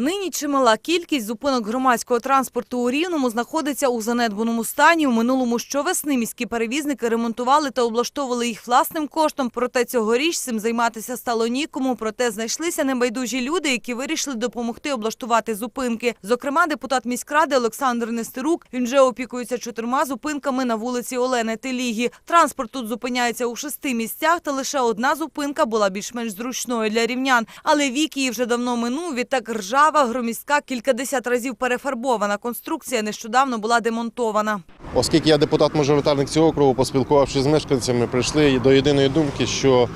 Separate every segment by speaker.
Speaker 1: Нині чимала кількість зупинок громадського транспорту у Рівному знаходиться у занедбаному стані. У минулому щовесни міські перевізники ремонтували та облаштовували їх власним коштом. Проте цьогоріч цим займатися стало нікому. Проте знайшлися небайдужі люди, які вирішили допомогти облаштувати зупинки. Зокрема, депутат міськради Олександр Нестерук. Він вже опікується чотирма зупинками на вулиці Олени Телігі. Транспорт тут зупиняється у шести місцях, та лише одна зупинка була більш-менш зручною для рівнян. Але вік її вже давно минув. Відтак ржава, громістка, кількадесят разів перефарбована конструкція нещодавно була демонтована.
Speaker 2: Оскільки я депутат-мажоритарник цього округу, поспілкувавшись з мешканцями, прийшли до єдиної думки, що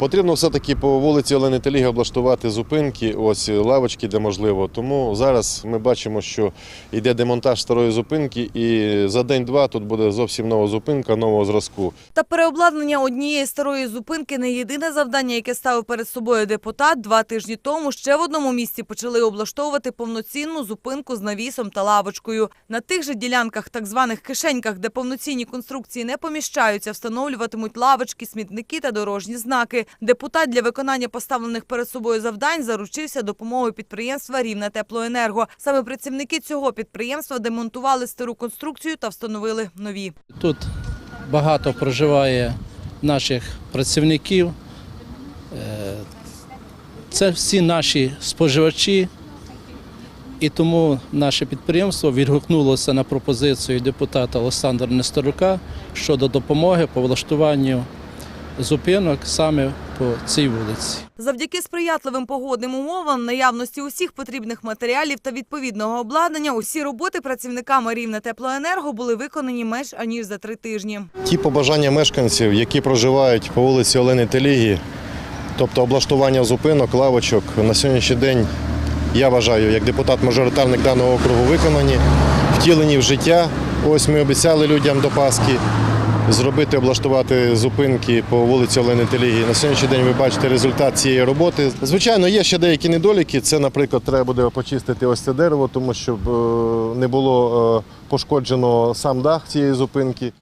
Speaker 2: потрібно все-таки по вулиці Олени Теліги облаштувати зупинки, ось лавочки, де можливо. Тому зараз ми бачимо, що йде демонтаж старої зупинки, і за день-два тут буде зовсім нова зупинка нового зразку.
Speaker 1: Та переобладнання однієї старої зупинки не єдине завдання, яке ставив перед собою депутат. Два тижні тому ще в одному місці почали облаштовувати повноцінну зупинку з навісом та лавочкою. На тих же ділянках, так званих кишеньках, де повноцінні конструкції не поміщаються, встановлюватимуть лавочки, смітники та дорожні знаки. Депутат для виконання поставлених перед собою завдань заручився допомогою підприємства Рівне теплоенерго. Саме працівники цього підприємства демонтували стару конструкцію та встановили нові.
Speaker 3: Тут багато проживає наших працівників. Е, Це всі наші споживачі. І тому наше підприємство відгукнулося на пропозицію депутата Олександра Нестерука щодо допомоги по влаштуванню зупинок саме по цій вулиці.
Speaker 1: Завдяки сприятливим погодним умовам, наявності усіх потрібних матеріалів та відповідного обладнання, усі роботи працівниками Рівне теплоенерго були виконані менш аніж за три тижні.
Speaker 2: Ті побажання мешканців, які проживають по вулиці Олени Теліги, тобто облаштування зупинок, лавочок, на сьогоднішній день, я вважаю, як депутат-мажоритарник даного округу виконані, втілені в життя. Ось ми обіцяли людям до Пасхи зробити, облаштувати зупинки по вулиці Олени Телігії. На сьогоднішній день ви бачите результат цієї роботи. Звичайно, є ще деякі недоліки. Це, наприклад, треба буде почистити ось це дерево, тому щоб е, не було е, пошкоджено сам дах цієї зупинки.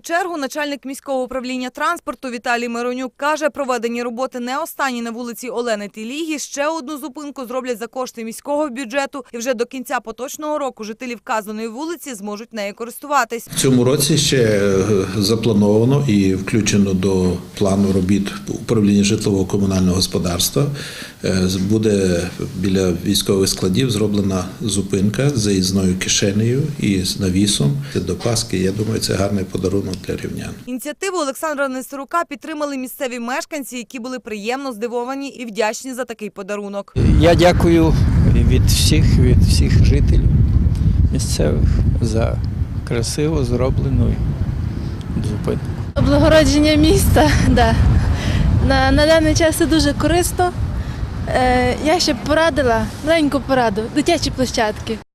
Speaker 1: Чергу начальник міського управління транспорту Віталій Миронюк каже, проведені роботи не останні на вулиці Олени Тілігі. Ще одну зупинку зроблять за кошти міського бюджету, і вже до кінця поточного року жителі вказаної вулиці зможуть нею користуватись.
Speaker 4: В цьому році ще е, заплановано і включено до плану робіт управління житлово-комунального господарства. Е, Буде біля військових складів зроблена зупинка з заїзною кишенею і з навісом. Це До Пасхи, я думаю, це гарний подарунок для рівнян.
Speaker 1: Ініціативу Олександра Нестерука підтримали місцеві мешканці, які були приємно здивовані і вдячні за такий подарунок.
Speaker 5: Я дякую від всіх, від всіх жителів місцевих за красиво зроблену зупинку.
Speaker 6: Облагородження міста, да. На, на даний час це дуже корисно. Е, я ще б порадила, маленьку пораду, дитячі площадки.